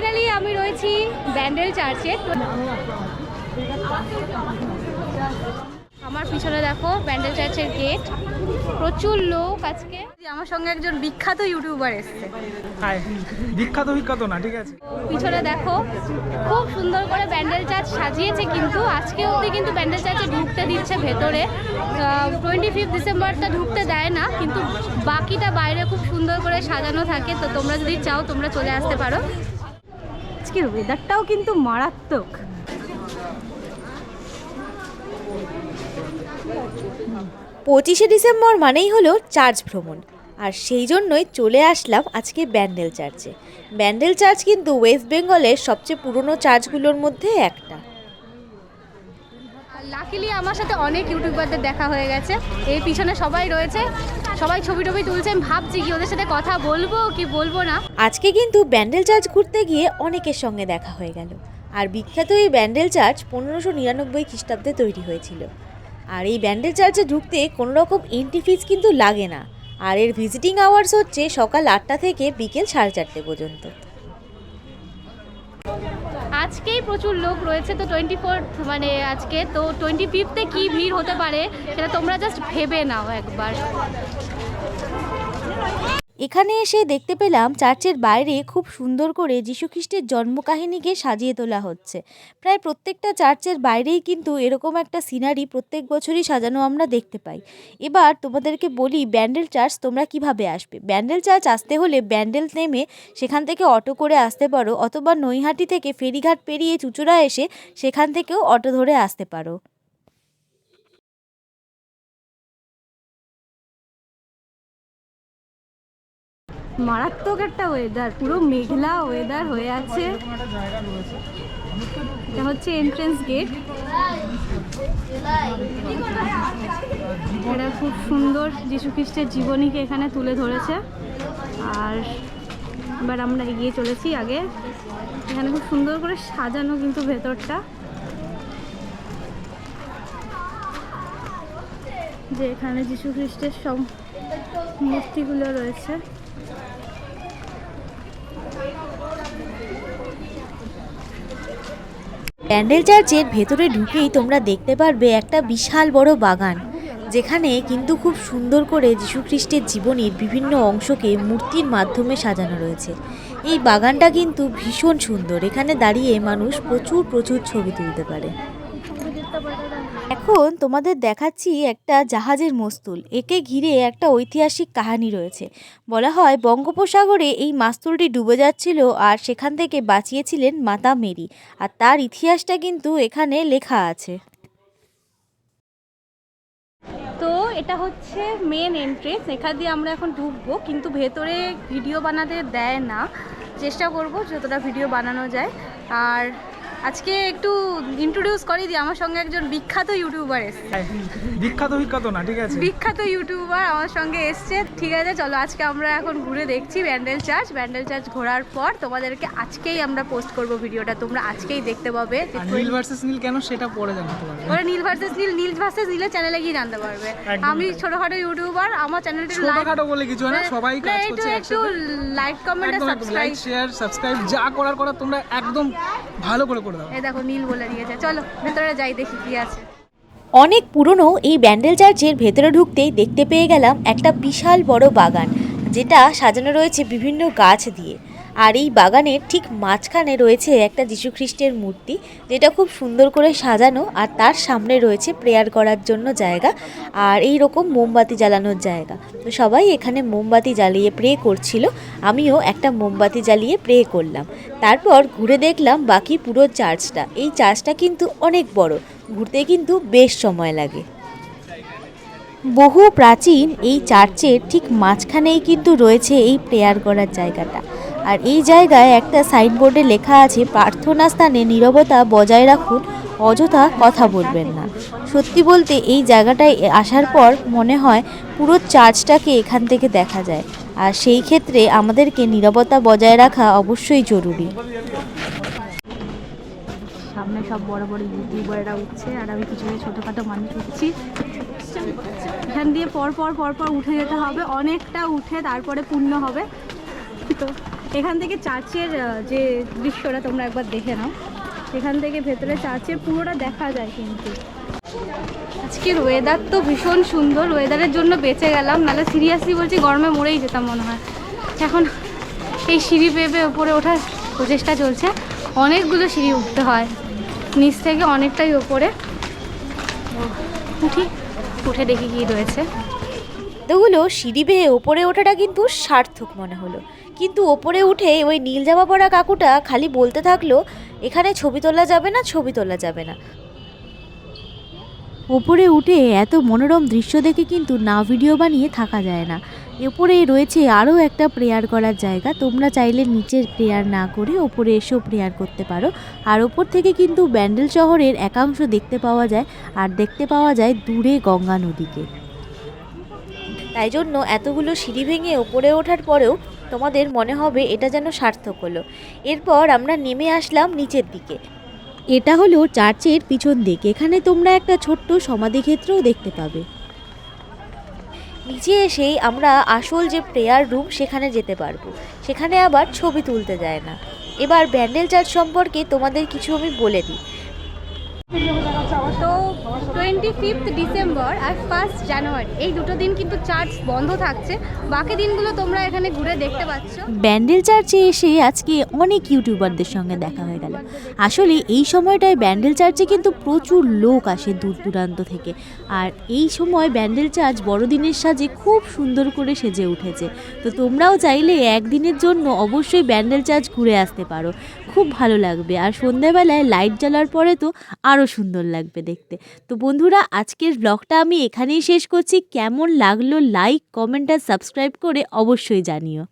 Finally আমি রয়েছি ব্যান্ডেল চার্চে। আমার পিছনে দেখো ব্যান্ডেল চার্চের গেট। প্রচুর লোক আজকে। আমার সঙ্গে একজন বিখ্যাত ইউটিউবার এসছে। বিখ্যাত বিখ্যাত না ঠিক আছে। পিছনে দেখো খুব সুন্দর করে ব্যান্ডেল চার্চ সাজিয়েছে কিন্তু আজকে অবধি কিন্তু ব্যান্ডেল চার্চে ঢুকতে দিচ্ছে ভেতরে। টোয়েন্টি ফিফথ ডিসেম্বরটা ঢুকতে দেয় না কিন্তু বাকিটা বাইরে খুব সুন্দর করে সাজানো থাকে তো তোমরা যদি চাও তোমরা চলে আসতে পারো। আজকের ওয়েদারটাও কিন্তু মারাত্মক। পঁচিশে ডিসেম্বর মানেই হলো চার্চ ভ্রমণ। আর সেই জন্যই চলে আসলাম আজকে ব্যান্ডেল চার্চে। ব্যান্ডেল চার্চ কিন্তু ওয়েস্ট বেঙ্গলের সবচেয়ে পুরনো চার্চগুলোর মধ্যে একটা। লাকিলি আমার সাথে অনেক ইউটিউবারদের দেখা হয়ে গেছে। এই পিছনে সবাই রয়েছে। সবাই ছবি টবি তুলছে আমি ভাবছি কি ওদের সাথে কথা বলব কি বলব না। আজকে কিন্তু ব্যান্ডেল চার্জ ঘুরতে গিয়ে অনেকের সঙ্গে দেখা হয়ে গেল। আর বিখ্যাত এই ব্যান্ডেল চার্চ পনেরোশো নিরানব্বই খ্রিস্টাব্দে তৈরি হয়েছিল। আর এই ব্যান্ডেল চার্চে ঢুকতে কোনো রকম এন্ট্রি ফিজ কিন্তু লাগে না। আর এর ভিজিটিং আওয়ার্স হচ্ছে সকাল আটটা থেকে বিকেল সাড়ে চারটে পর্যন্ত। আজকেই প্রচুর লোক রয়েছে, তো টোয়েন্টি ফোর্থ মানে আজকে, তো টোয়েন্টি ফিফথে কী ভিড় হতে পারে সেটা তোমরা জাস্ট ভেবে নাও একবার। এখানে এসে দেখতে পেলাম চার্চের বাইরে খুব সুন্দর করে যীশুখ্রিস্টের জন্মকাহিনীকে সাজিয়ে তোলা হচ্ছে। প্রায় প্রত্যেকটা চার্চের বাইরেই কিন্তু এরকম একটা সিনারি প্রত্যেক বছরই সাজানো আমরা দেখতে পাই। এবার তোমাদেরকে বলি, ব্যান্ডেল চার্চ তোমরা কীভাবে আসবে? ব্যান্ডেল চার্চ আসতে হলে ব্যান্ডেল নেমে সেখান থেকে অটো করে আসতে পারো, অথবা নৈহাটি থেকে ফেরিঘাট পেরিয়ে চুচুড়া এসে সেখান থেকেও অটো ধরে আসতে পারো। মারাত্মক একটা ওয়েদার পুরো মেঘলা ওয়েদার হয়ে আছে। এটা হচ্ছে এন্ট্রেন্স গেট এটা খুব সুন্দর খ্রিস্টের জীবনীকে এখানে তুলে ধরেছে। আর এবার আমরা এগিয়ে চলেছি আগে। এখানে খুব সুন্দর করে সাজানো কিন্তু ভেতরটা। যে এখানে যীশু খ্রিস্টের সব মূর্তিগুলো রয়েছে। ব্যান্ডেল চার্চের ভেতরে ঢুকেই তোমরা দেখতে পারবে একটা বিশাল বড় বাগান, যেখানে কিন্তু খুব সুন্দর করে যীশুখ্রিস্টের জীবনের বিভিন্ন অংশকে মূর্তির মাধ্যমে সাজানো রয়েছে। এই বাগানটা কিন্তু ভীষণ সুন্দর, এখানে দাঁড়িয়ে মানুষ প্রচুর প্রচুর ছবি তুলতে পারে। এখন তোমাদের দেখাচ্ছি একটা জাহাজের মস্তুল। একে ঘিরে একটা ঐতিহাসিক কাহিনী রয়েছে। বলা হয়, বঙ্গোপসাগরে এই মাস্তুলটি ডুবে যাচ্ছিল আর সেখান থেকে বাঁচিয়েছিলেন মাতা মেরি। আর তার ইতিহাসটা কিন্তু এখানে লেখা আছে। তো এটা হচ্ছে মেন এন্ট্রেন্স এখান দিয়ে আমরা এখন ঢুকবো, কিন্তু ভেতরে ভিডিও বানাতে দেয় না। চেষ্টা করব যতটা ভিডিও বানানো যায়। আর আজকে একটু ইন্ট্রোডিউস করি দিই। আমার সঙ্গে একজন বিখ্যাত ইউটিউবার এসছে। বিখ্যাত বিখ্যাত না ঠিক আছে। বিখ্যাত ইউটিউবার আমার সঙ্গে এসছে। ঠিক আছে চলো আজকে আমরা এখন ঘুরে দেখছি ব্যান্ডেল চার্চ ব্যান্ডেল চার্চ ঘোরার পর তোমাদেরকে আজকেই আমরা পোস্ট করব ভিডিওটা। তোমরা আজকেই দেখতে পাবে নীল ভার্সেস নীল কেন সেটা পরে জানতে পারবে। ওরা নীল ভার্সেস নীল নীল ভার্সেস নীলের চ্যানেলে গিয়ে জানতে পারবে। আমি। ছোটখাটো ইউটিউবার আমার চ্যানেলটা ছোটখাটো বলে কিছু না সবাই কাজ করছে একটু লাইক কমেন্ট আর সাবস্ক্রাইব শেয়ার সাবস্ক্রাইব যা করার করার তোমরা একদম ভালো করে করে এই দেখো নীল বলে দিয়েছে। চলো ভেতরে যাই দেখি কি আছে। অনেক পুরনো এই ব্যান্ডেল চার্চের ভেতরে ঢুকতেই দেখতে পেয়ে গেলাম একটা বিশাল বড় বাগান যেটা সাজানো রয়েছে বিভিন্ন গাছ দিয়ে। আর এই বাগানের ঠিক মাঝখানে রয়েছে একটা যীশুখ্রিস্টের মূর্তি, যেটা খুব সুন্দর করে সাজানো আর তার সামনে রয়েছে প্রেয়ার করার জন্য জায়গা আর এই রকম মোমবাতি জ্বালানোর জায়গা। তো সবাই এখানে মোমবাতি জ্বালিয়ে প্রে করছিল, আমিও একটা মোমবাতি জ্বালিয়ে প্রে করলাম। তারপর ঘুরে দেখলাম বাকি পুরো চার্চটা। এই চার্চটা কিন্তু অনেক বড়, ঘুরতে কিন্তু বেশ সময় লাগে। বহু প্রাচীন এই চার্চের ঠিক মাঝখানেই কিন্তু রয়েছে এই প্রেয়ার করার জায়গাটা। আর এই জায়গায় একটা সাইনবোর্ডে লেখা আছে, প্রার্থনা স্থানে নীরবতা বজায় রাখুন, অযথা কথা বলবেন না। সত্যি বলতে এই জায়গাটায় আসার পর মনে হয় পুরো চার্চটাকে এখান থেকে দেখা যায়। আর সেই ক্ষেত্রে আমাদেরকে নীরবতা বজায় রাখা অবশ্যই জরুরি। সামনে সব বড় বড় ইউটিউবাররা উঠছে আর আমি পিছনে ছোটোখাটো মানুষ উঠছি। এখান দিয়ে পর পর পর পর উঠে যেতে হবে, অনেকটা উঠে তারপরে পূর্ণ হবে। তো এখান থেকে চার্চের যে দৃশ্যটা তোমরা একবার দেখে নাও। এখান থেকে ভেতরে চার্চের পুরোটা দেখা যায় কিন্তু। আজকের ওয়েদার তো ভীষণ সুন্দর ওয়েদারের জন্য বেঁচে গেলাম, নাহলে সিরিয়াসলি বলছি গরমে মরেই যেতাম মনে হয়। এখন এই সিঁড়ি পেয়ে ওপরে ওঠার প্রচেষ্টা চলছে। অনেকগুলো সিঁড়ি উঠতে হয়, নিচ থেকে অনেকটাই ওপরে উঠি, উঠে দেখি কী রয়েছে। এতগুলো সিঁড়ি বেয়ে ওপরে ওঠাটা কিন্তু সার্থক মনে হলো। কিন্তু ওপরে উঠে ওই নীল জামা পরা কাকুটা খালি বলতে থাকল, এখানে ছবি তোলা যাবে না, ছবি তোলা যাবে না। ওপরে উঠে এত মনোরম দৃশ্য দেখে কিন্তু না ভিডিও বানিয়ে থাকা যায় না। ওপরে রয়েছে আরও একটা প্রেয়ার করার জায়গা। তোমরা চাইলে নিচের প্রেয়ার না করে ওপরে এসেও প্রেয়ার করতে পারো। আর ওপর থেকে কিন্তু ব্যান্ডেল শহরের একাংশ দেখতে পাওয়া যায়। আর দেখতে পাওয়া যায় দূরে গঙ্গা নদীকে। তাই জন্য এতগুলো সিঁড়ি ভেঙে ওপরে ওঠার পরেও তোমাদের মনে হবে এটা যেন সার্থক হলো। এরপর আমরা নেমে আসলাম নিচের দিকে। এটা হলো চার্চের পিছন দিক। এখানে তোমরা একটা ছোট্ট সমাধিক্ষেত্রও দেখতে পাবে। নিচে এসেই আমরা আসল যে প্রেয়ার রুম, সেখানে যেতে পারব। সেখানে আবার ছবি তুলতে যায় না। এবার ব্যান্ডেল চার্চ সম্পর্কে তোমাদের কিছু আমি বলে দিই। তো টোয়েন্টি ফিফথ ডিসেম্বর আর ফার্স্ট জানুয়ারি এই দুটো দিন কিন্তু চার্চ বন্ধ থাকছে। বাকি দিনগুলো তোমরা এখানে ঘুরে দেখতে পাচ্ছ। ব্যান্ডেল চার্চে এসে আজকে অনেক ইউটিউবারদের সঙ্গে দেখা হয়ে গেল। আসলে এই সময়টায় ব্যান্ডেল চার্চে কিন্তু প্রচুর লোক আসে দূর দূরান্ত থেকে। আর এই সময় ব্যান্ডেল চার্চ বড়দিনের সাজে খুব সুন্দর করে সেজে উঠেছে। তো তোমরাও চাইলে একদিনের জন্য অবশ্যই ব্যান্ডেল চার্চ ঘুরে আসতে পারো। খুব ভালো লাগবে। আর সন্ধ্যাবেলায় লাইট জ্বালার পরে তো আরও সুন্দর লাগবে দেখতে। তো বন্ধুরা, আজকের ব্লগটা আমি এখানেই শেষ করছি। কেমন লাগল লাইক কমেন্ট আর সাবস্ক্রাইব করে অবশ্যই জানিও।